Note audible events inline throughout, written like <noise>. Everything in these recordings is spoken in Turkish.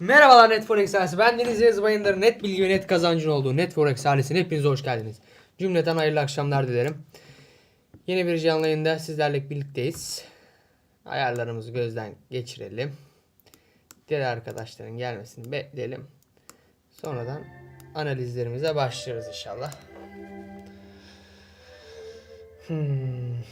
Merhabalar Net Forex ailesi. Ben Deniz Yaz Bayındır. Net bilgi ve net kazancın olduğu Net Forex ailesine hepiniz hoş geldiniz. Cümleten hayırlı akşamlar dilerim. Yeni bir canlı yayında sizlerle birlikteyiz. Ayarlarımızı gözden geçirelim. Diğer arkadaşların gelmesini bekleyelim. Sonradan analizlerimize başlıyoruz inşallah. Hmm.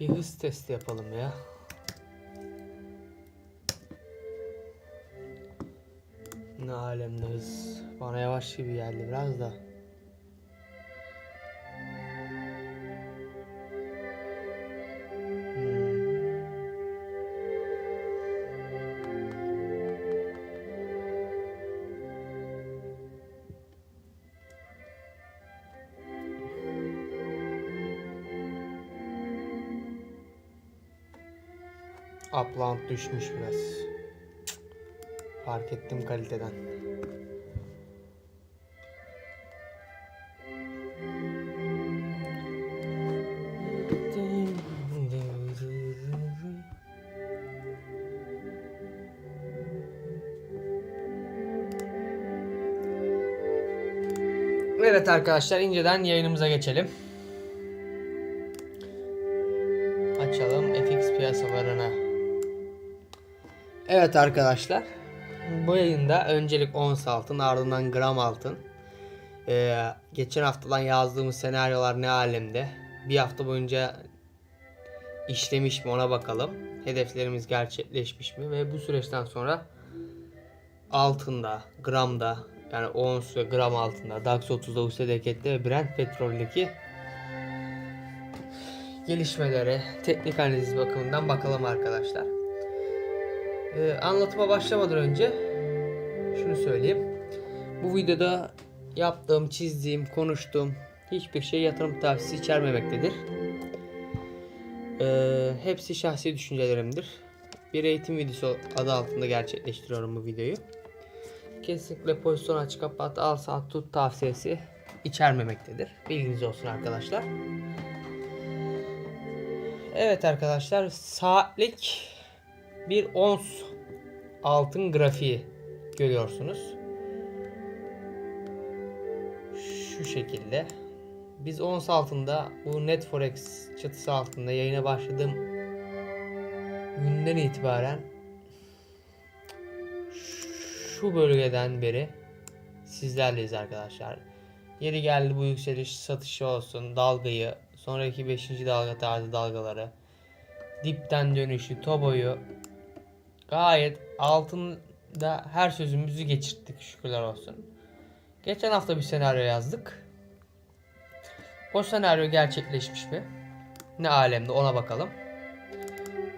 Bir hız testi yapalım ya. Ne alemde hız. Bana yavaş gibi geldi biraz da. Upload düşmüş biraz. Fark ettim kaliteden. Evet arkadaşlar inceden yayınımıza geçelim. Evet arkadaşlar. Bu yayında öncelik ons altın ardından gram altın. Ee, geçen haftadan yazdığımız senaryolar ne alemde? Bir hafta boyunca işlemiş mi ona bakalım. Hedeflerimiz gerçekleşmiş mi? Ve bu süreçten sonra altında, gramda yani ons ve gram altında, DAX 30'da, USD hareketli ve Brent petroldeki gelişmelere teknik analiz bakımından bakalım arkadaşlar. Ee, anlatıma başlamadan önce şunu söyleyeyim. Bu videoda yaptığım, çizdiğim, konuştuğum hiçbir şey yatırım tavsiyesi içermemektedir. Ee, hepsi şahsi düşüncelerimdir. Bir eğitim videosu adı altında gerçekleştiriyorum bu videoyu. Kesinlikle pozisyon aç kapat al sat tut tavsiyesi içermemektedir. Bilginiz olsun arkadaşlar. Evet arkadaşlar saatlik bir ons altın grafiği görüyorsunuz. Şu şekilde. Biz ons altında bu net forex çatısı altında yayına başladığım günden itibaren şu bölgeden beri sizlerleyiz arkadaşlar. Yeri geldi bu yükseliş satışı olsun dalgayı sonraki 5. dalga tarzı dalgaları dipten dönüşü toboyu gayet altında her sözümüzü geçirttik şükürler olsun. Geçen hafta bir senaryo yazdık. O senaryo gerçekleşmiş mi? Ne alemde ona bakalım.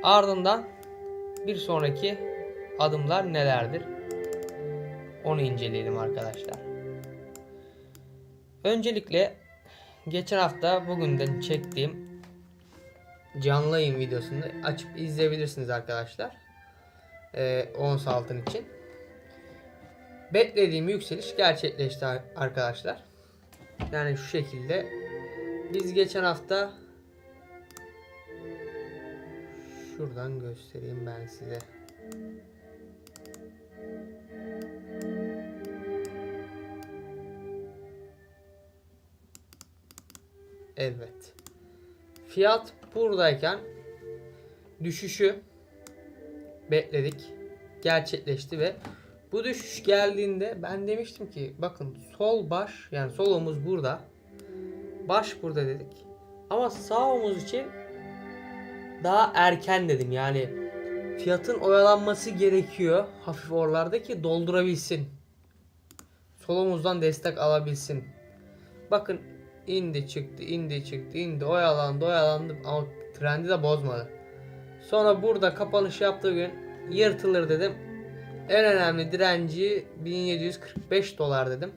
Ardından bir sonraki adımlar nelerdir? Onu inceleyelim arkadaşlar. Öncelikle geçen hafta bugünden çektiğim canlı yayın videosunu açıp izleyebilirsiniz arkadaşlar. Ee, ons altın için. Beklediğim yükseliş gerçekleşti arkadaşlar. Yani şu şekilde. Biz geçen hafta şuradan göstereyim ben size. Evet. Fiyat buradayken düşüşü bekledik. Gerçekleşti ve bu düşüş geldiğinde ben demiştim ki bakın sol baş yani sol omuz burada. Baş burada dedik. Ama sağ omuz için daha erken dedim. Yani fiyatın oyalanması gerekiyor. Hafif oralarda ki doldurabilsin. Sol omuzdan destek alabilsin. Bakın indi çıktı indi çıktı indi oyalandı oyalandı ama trendi de bozmadı. Sonra burada kapanış yaptığı gün yırtılır dedim. En önemli direnci 1745 dolar dedim.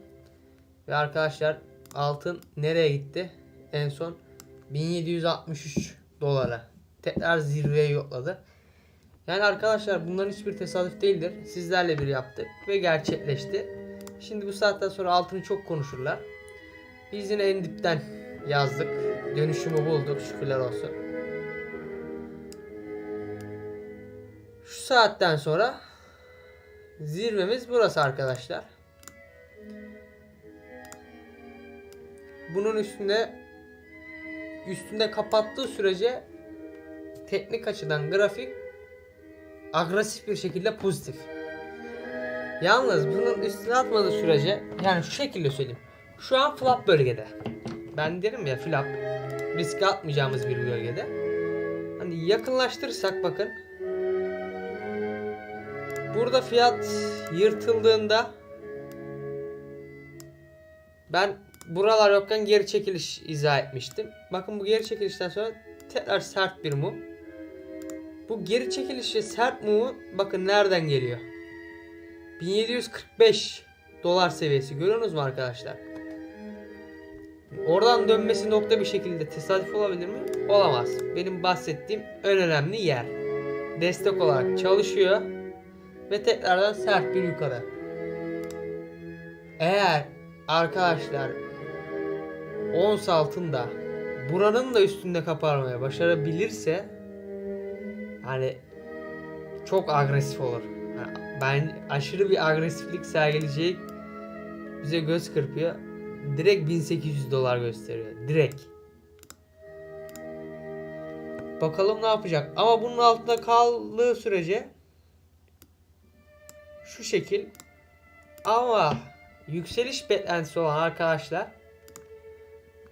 Ve arkadaşlar altın nereye gitti? En son 1763 dolara tekrar zirveye yokladı. Yani arkadaşlar bunların hiçbir tesadüf değildir. Sizlerle bir yaptık ve gerçekleşti. Şimdi bu saatten sonra altını çok konuşurlar. Biz yine en dipten yazdık. Dönüşümü bulduk şükürler olsun. Şu saatten sonra zirvemiz burası arkadaşlar. Bunun üstünde üstünde kapattığı sürece teknik açıdan grafik agresif bir şekilde pozitif. Yalnız bunun üstüne atmadığı sürece yani şu şekilde söyleyeyim. Şu an flap bölgede. Ben derim ya flap riske atmayacağımız bir bölgede. Hani yakınlaştırırsak bakın. Burada fiyat yırtıldığında ben buralar yokken geri çekiliş izah etmiştim. Bakın bu geri çekilişten sonra tekrar sert bir mum. Bu geri çekilişi sert mumu bakın nereden geliyor? 1745 dolar seviyesi görüyorsunuz mu arkadaşlar? Oradan dönmesi nokta bir şekilde tesadüf olabilir mi? Olamaz. Benim bahsettiğim en önemli yer. Destek olarak çalışıyor ve tekrardan sert bir yukarı. Eğer arkadaşlar ons altında buranın da üstünde kaparmaya başarabilirse hani çok agresif olur. Yani ben aşırı bir agresiflik sergileyecek bize göz kırpıyor. Direkt 1800 dolar gösteriyor. Direkt. Bakalım ne yapacak. Ama bunun altında kaldığı sürece şu şekil ama yükseliş beklentisi olan arkadaşlar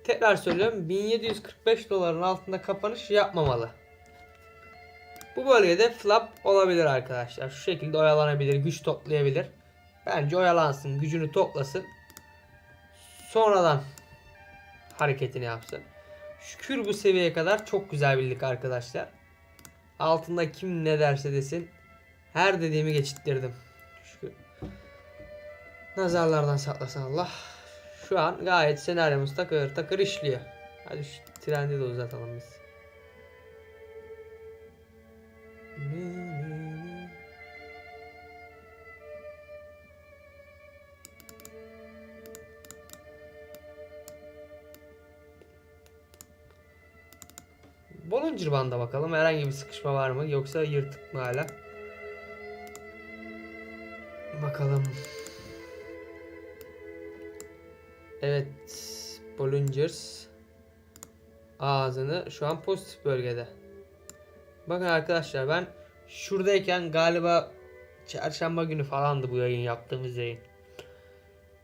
tekrar söylüyorum 1745 doların altında kapanış yapmamalı. Bu bölgede flap olabilir arkadaşlar. Şu şekilde oyalanabilir, güç toplayabilir. Bence oyalansın, gücünü toplasın. Sonradan hareketini yapsın. Şükür bu seviyeye kadar çok güzel bildik arkadaşlar. Altında kim ne derse desin. Her dediğimi geçittirdim. Nazarlardan saklasın Allah. Şu an gayet senaryomuz takır takır işliyor. Hadi şu trendi de uzatalım biz. Bollinger Band'a bakalım. Herhangi bir sıkışma var mı? Yoksa yırtık mı hala? Bakalım. Evet. Bollingers ağzını şu an pozitif bölgede. Bakın arkadaşlar ben şuradayken galiba çarşamba günü falandı bu yayın yaptığımız yayın.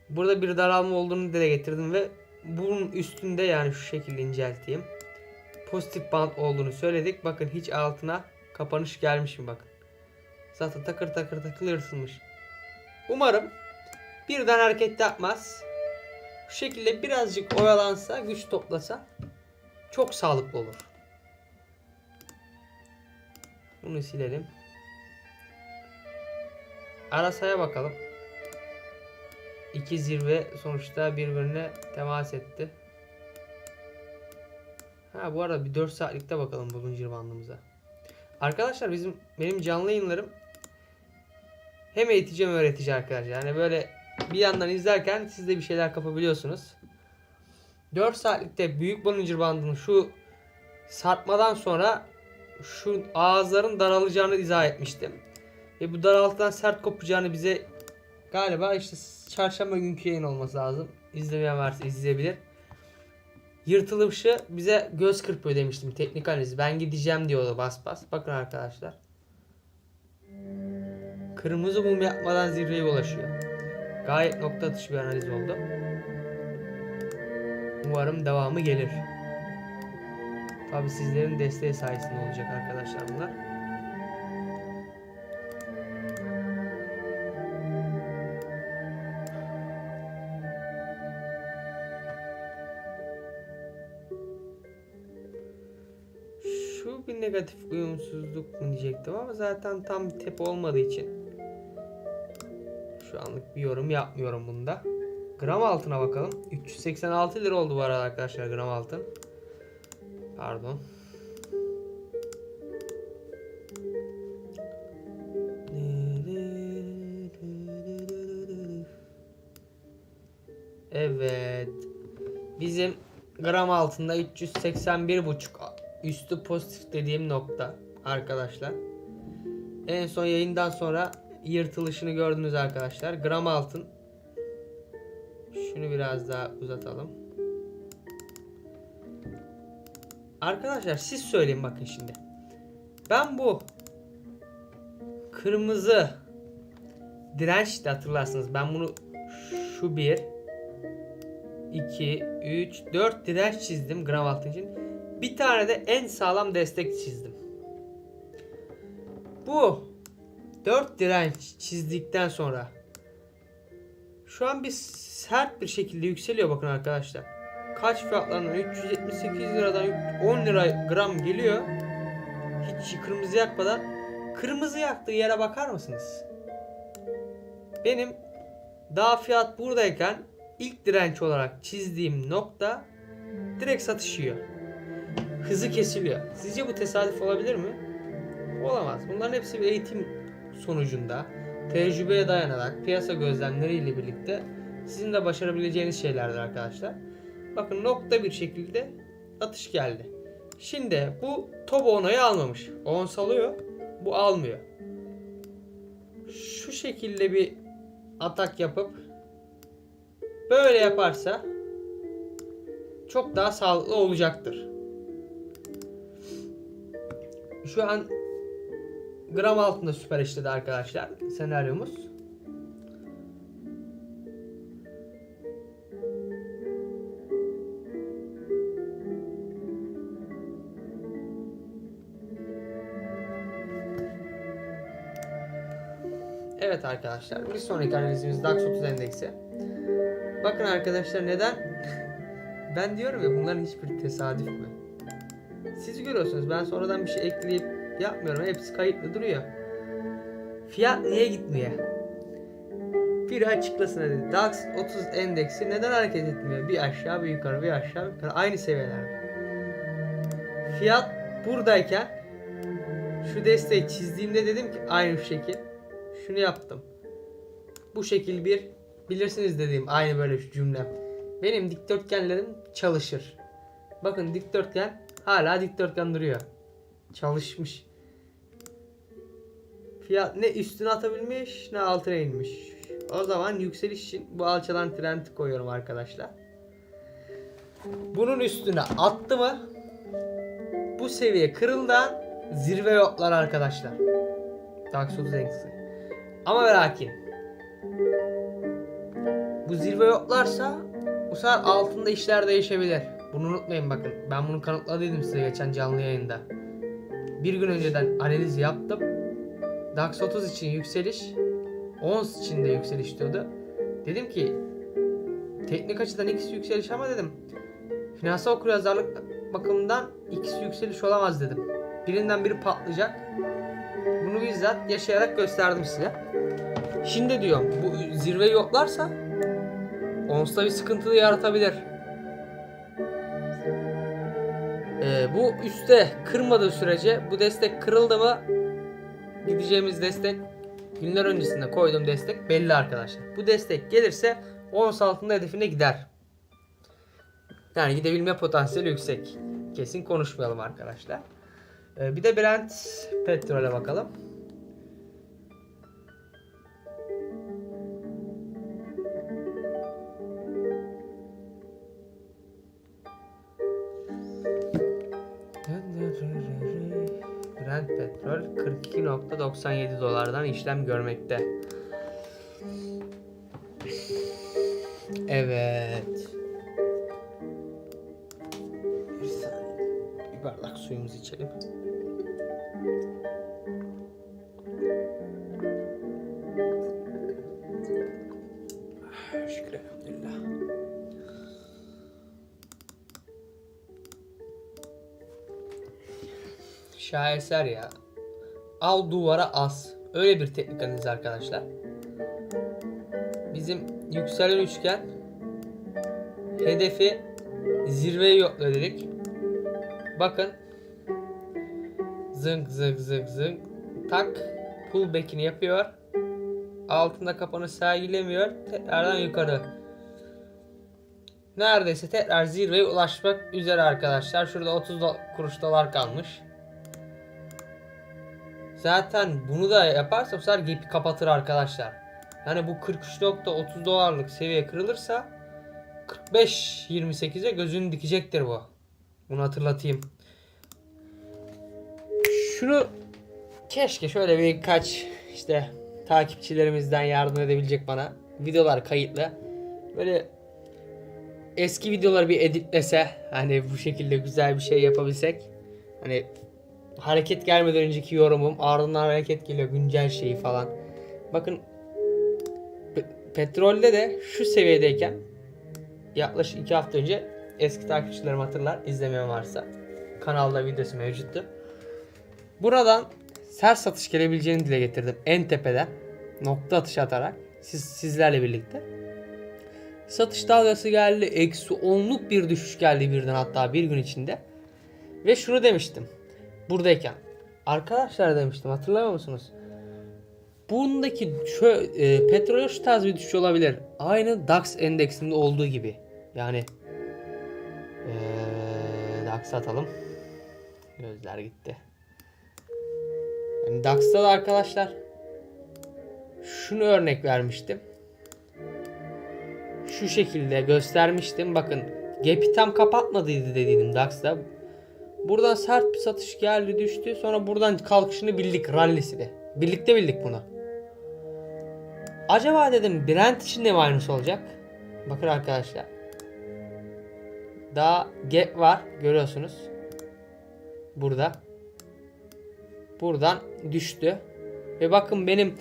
Burada bir daralma olduğunu dile getirdim ve bunun üstünde yani şu şekilde incelteyim. Pozitif band olduğunu söyledik. Bakın hiç altına kapanış gelmiş mi bakın. Zaten takır takır takır yırtılmış. Umarım birden hareket yapmaz. Şu şekilde birazcık oyalansa, güç toplasa çok sağlıklı olur. Bunu silelim. Arasaya bakalım. İki zirve sonuçta birbirine temas etti. Ha bu arada bir 4 saatlikte bakalım Bulunca bandımıza. Arkadaşlar bizim benim canlı yayınlarım hem eğitici hem arkadaşlar. Yani böyle bir yandan izlerken siz de bir şeyler kapabiliyorsunuz. 4 saatlikte büyük Bollinger bandının şu sarkmadan sonra şu ağızların daralacağını izah etmiştim. Ve bu daraltıdan sert kopacağını bize galiba işte çarşamba günkü yayın olması lazım. İzlemeyen varsa izleyebilir. Yırtılışı bize göz kırpıyor demiştim teknik analiz. Ben gideceğim diyordu bas bas. Bakın arkadaşlar. Kırmızı mum yapmadan zirveye ulaşıyor. Gayet nokta atışı bir analiz oldu. Umarım devamı gelir. Tabi sizlerin desteği sayesinde olacak arkadaşlar bunlar. Şu bir negatif uyumsuzluk mu diyecektim ama zaten tam tep olmadığı için şu anlık bir yorum yapmıyorum bunda. Gram altına bakalım. 386 lira oldu bu arada arkadaşlar gram altın. Pardon. Evet. Bizim gram altında 381,5 üstü pozitif dediğim nokta arkadaşlar. En son yayından sonra yırtılışını gördünüz arkadaşlar. Gram altın. Şunu biraz daha uzatalım. Arkadaşlar siz söyleyin bakın şimdi. Ben bu kırmızı direnç de hatırlarsınız. Ben bunu şu bir 2 3 4 direnç çizdim gram altın için. Bir tane de en sağlam destek çizdim. Bu 4 direnç çizdikten sonra şu an bir sert bir şekilde yükseliyor bakın arkadaşlar. Kaç fiyatlarından 378 liradan 10 lira gram geliyor. Hiç kırmızı yakmadan. Kırmızı yaktığı yere bakar mısınız? Benim daha fiyat buradayken ilk direnç olarak çizdiğim nokta direkt satışıyor. Hızı kesiliyor. Sizce bu tesadüf olabilir mi? Olamaz. Bunların hepsi bir eğitim sonucunda tecrübeye dayanarak piyasa gözlemleriyle birlikte sizin de başarabileceğiniz şeylerdir arkadaşlar. Bakın nokta bir şekilde atış geldi. Şimdi bu top onayı almamış. On salıyor. Bu almıyor. Şu şekilde bir atak yapıp böyle yaparsa çok daha sağlıklı olacaktır. Şu an gram altında süper işledi arkadaşlar senaryomuz. Evet arkadaşlar bir sonraki analizimiz DAX 30 endeksi. Bakın arkadaşlar neden <laughs> ben diyorum ya bunların hiçbir tesadüf mü? Siz görüyorsunuz ben sonradan bir şey ekleyip yapmıyorum. Hepsi kayıtlı duruyor. Fiyat niye gitmiyor? Biri açıklasın hadi. DAX 30 endeksi neden hareket etmiyor? Bir aşağı bir yukarı bir aşağı bir yukarı. Aynı seviyelerde. Fiyat buradayken şu desteği çizdiğimde dedim ki aynı şekil. Şunu yaptım. Bu şekil bir bilirsiniz dediğim aynı böyle şu cümlem. Benim dikdörtgenlerim çalışır. Bakın dikdörtgen hala dikdörtgen duruyor. Çalışmış. Fiyat ne üstüne atabilmiş ne altına inmiş. O zaman yükseliş için bu alçalan trend koyuyorum arkadaşlar. Bunun üstüne attı mı bu seviye kırıldan zirve yoklar arkadaşlar. DAX 30 endeksi. Ama ve lakin bu zirve yoklarsa bu sefer altında işler değişebilir. Bunu unutmayın bakın. Ben bunu kanıtladıydım size geçen canlı yayında. Bir gün önceden analiz yaptım. DAX 30 için yükseliş, ONS için de yükseliş diyordu. Dedim ki teknik açıdan ikisi yükseliş ama dedim finansal okuryazarlık bakımından ikisi yükseliş olamaz dedim. Birinden biri patlayacak. Bunu bizzat yaşayarak gösterdim size. Şimdi diyorum bu zirve yoklarsa ONS'ta bir sıkıntı yaratabilir. Ee, bu üste kırmadığı sürece bu destek kırıldı mı gideceğimiz destek günler öncesinde koyduğum destek belli arkadaşlar. Bu destek gelirse ons altında hedefine gider. Yani gidebilme potansiyeli yüksek. Kesin konuşmayalım arkadaşlar. Ee, bir de Brent petrole bakalım. Petrol 42.97 dolardan işlem görmekte. Evet. Bir saniye. Bir bardak suyumuzu içelim. Şükür elhamdülillah. Şaheser ya. Al duvara as. Öyle bir teknik analiz arkadaşlar. Bizim yükselen üçgen hedefi zirveye yokla dedik. Bakın Zınk zınk zınk zınk. Tak. Pullback'ini yapıyor. Altında kapanış sergilemiyor. Tekrardan yukarı. Neredeyse tekrar zirveye ulaşmak üzere arkadaşlar. Şurada 30 do- kuruş dolar kalmış. Zaten bunu da yaparsa bu sefer gap'i kapatır arkadaşlar. Yani bu 43.30 dolarlık seviye kırılırsa 45-28'e gözünü dikecektir bu. Bunu hatırlatayım. Şunu keşke şöyle birkaç işte takipçilerimizden yardım edebilecek bana videolar kayıtlı. Böyle eski videoları bir editlese hani bu şekilde güzel bir şey yapabilsek. Hani hareket gelmeden önceki yorumum ardından hareket geliyor güncel şeyi falan. Bakın pe- petrolde de şu seviyedeyken yaklaşık 2 hafta önce eski takipçilerim hatırlar izlemeyen varsa kanalda videosu mevcuttu. Buradan sert satış gelebileceğini dile getirdim en tepeden nokta atışı atarak siz sizlerle birlikte. Satış dalgası geldi. Eksi 10'luk bir düşüş geldi birden hatta bir gün içinde. Ve şunu demiştim. Buradayken. Arkadaşlar demiştim hatırlamıyor musunuz? Bundaki şu, e, petrol şu tarz bir düşüş olabilir. Aynı DAX endeksinde olduğu gibi. Yani e, DAX atalım. Gözler gitti. Yani DAX'ta da arkadaşlar şunu örnek vermiştim. Şu şekilde göstermiştim. Bakın gap'i tam kapatmadıydı dediydim DAX'ta. Buradan sert bir satış geldi düştü. Sonra buradan kalkışını bildik rallisini. Birlikte bildik bunu. Acaba dedim Brent için de mi aynısı olacak? Bakın arkadaşlar. Daha gap var görüyorsunuz. Burada. Buradan düştü. Ve bakın benim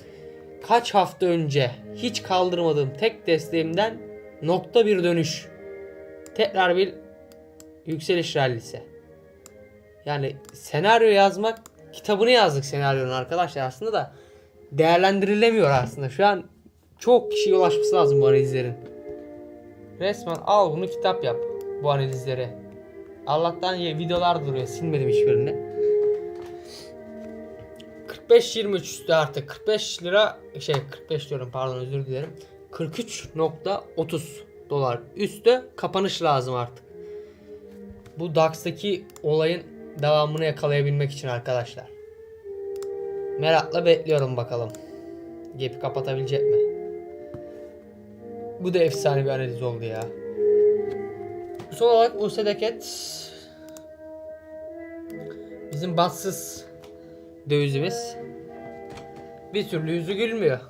kaç hafta önce hiç kaldırmadığım tek desteğimden nokta bir dönüş. Tekrar bir yükseliş rallisi. Yani senaryo yazmak kitabını yazdık senaryonun arkadaşlar aslında da değerlendirilemiyor aslında. Şu an çok kişiye ulaşması lazım bu analizlerin. Resmen al bunu kitap yap bu analizleri. Allah'tan ya videolar duruyor silmedim hiçbirini. 45-23 üstü artık 45 lira şey 45 diyorum pardon özür dilerim. 43.30 dolar üstü kapanış lazım artık. Bu DAX'taki olayın devamını yakalayabilmek için arkadaşlar. Merakla bekliyorum bakalım. Gap'i kapatabilecek mi? Bu da efsane bir analiz oldu ya. Son olarak USDCAT bizim batsız dövizimiz bir türlü yüzü gülmüyor.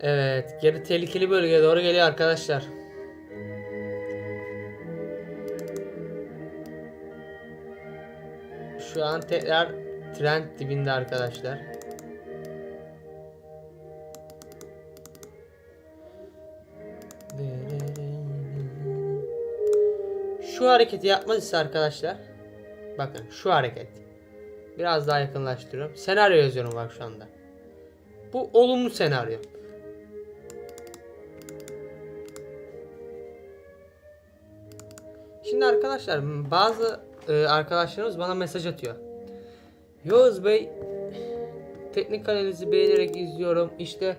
Evet, geri tehlikeli bölgeye doğru geliyor arkadaşlar. Şu an tekrar trend dibinde arkadaşlar. Şu hareketi yapmaz arkadaşlar. Bakın şu hareket. Biraz daha yakınlaştırıyorum. Senaryo yazıyorum bak şu anda. Bu olumlu senaryo. Şimdi arkadaşlar bazı e, arkadaşlarımız bana mesaj atıyor. Yağız Bey teknik analizi beğenerek izliyorum işte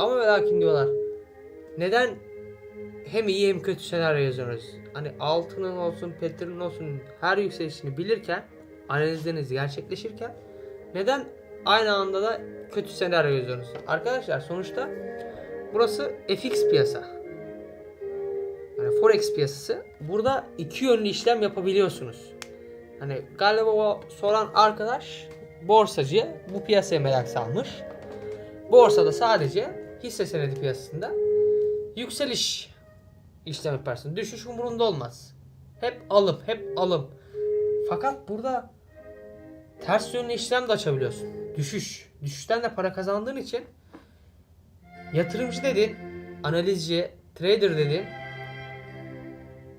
ama ve lakin diyorlar. Neden hem iyi hem kötü senaryo yazıyorsunuz? Hani altının olsun, petrolün olsun her yükselişini bilirken analizleriniz gerçekleşirken neden aynı anda da kötü senaryo yazıyorsunuz? Arkadaşlar sonuçta burası FX piyasa. Yani Forex piyasası. Burada iki yönlü işlem yapabiliyorsunuz. Hani galiba o soran arkadaş borsacı bu piyasaya merak salmış. Borsada sadece hisse senedi piyasasında yükseliş işlem yaparsın. Düşüş umurunda olmaz. Hep alım, hep alım. Fakat burada ters yönlü işlem de açabiliyorsun. Düşüş. Düşüşten de para kazandığın için yatırımcı dedin, analizci, trader dedin.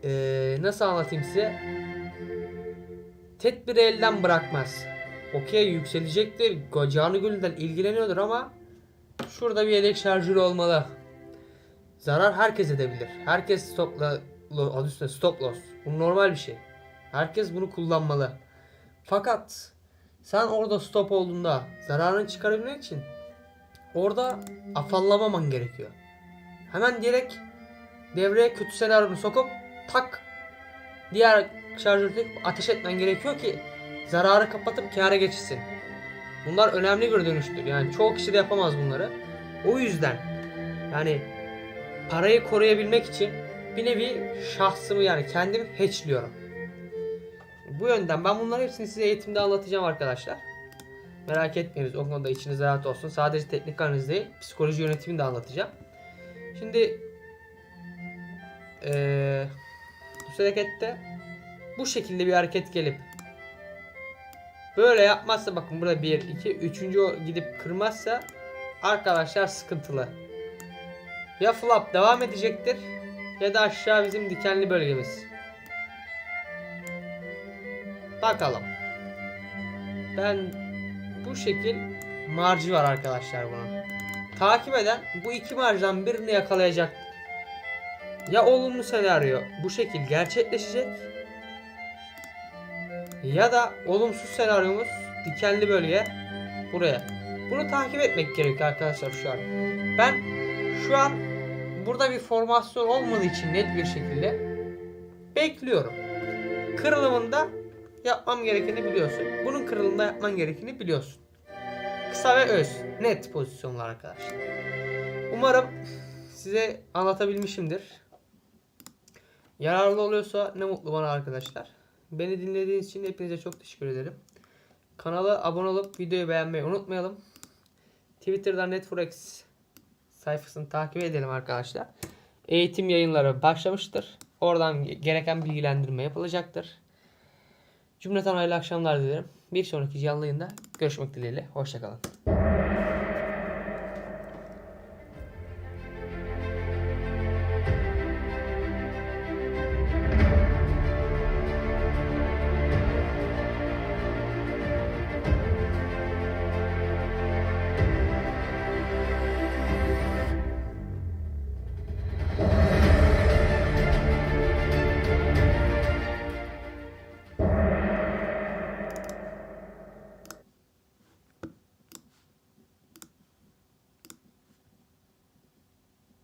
Ee, nasıl anlatayım size? Tedbiri elden bırakmaz. Okey yükselecektir. Canı gönülden ilgileniyordur ama şurada bir yedek şarjör olmalı. Zarar herkes edebilir. Herkes stopla adı üstünde stop loss. Bu normal bir şey. Herkes bunu kullanmalı. Fakat sen orada stop olduğunda zararını çıkarabilmek için orada afallamaman gerekiyor. Hemen direkt devreye kötü senaryonu sokup tak diğer şarjörü takıp ateş etmen gerekiyor ki zararı kapatıp kâra geçilsin. Bunlar önemli bir dönüştür. Yani çoğu kişi de yapamaz bunları. O yüzden yani parayı koruyabilmek için bir nevi şahsımı yani kendimi hatchliyorum. Bu yönden ben bunların hepsini size eğitimde anlatacağım arkadaşlar. Merak etmeyiniz o konuda içiniz rahat olsun. Sadece teknik analiz değil psikoloji yönetimini de anlatacağım. Şimdi eee bu harekette bu şekilde bir hareket gelip böyle yapmazsa bakın burada 1 2 üçüncü o gidip kırmazsa arkadaşlar sıkıntılı. Ya flap devam edecektir ya da aşağı bizim dikenli bölgemiz. Bakalım. Ben bu şekil marjı var arkadaşlar bunun. Takip eden bu iki marjdan birini yakalayacak. Ya olumlu senaryo bu şekil gerçekleşecek ya da olumsuz senaryomuz dikenli bölge buraya. Bunu takip etmek gerekiyor arkadaşlar şu an. Ben şu an burada bir formasyon olmadığı için net bir şekilde bekliyorum. Kırılımında yapmam gerekeni biliyorsun. Bunun kırılımında yapman gerekeni biliyorsun. Kısa ve öz. Net pozisyonlar arkadaşlar. Umarım size anlatabilmişimdir. Yararlı oluyorsa ne mutlu bana arkadaşlar. Beni dinlediğiniz için hepinize çok teşekkür ederim. Kanala abone olup videoyu beğenmeyi unutmayalım. Twitter'dan Netforex sayfasını takip edelim arkadaşlar. Eğitim yayınları başlamıştır. Oradan gereken bilgilendirme yapılacaktır. Cümleten hayırlı akşamlar dilerim. Bir sonraki canlı yayında görüşmek dileğiyle. Hoşçakalın.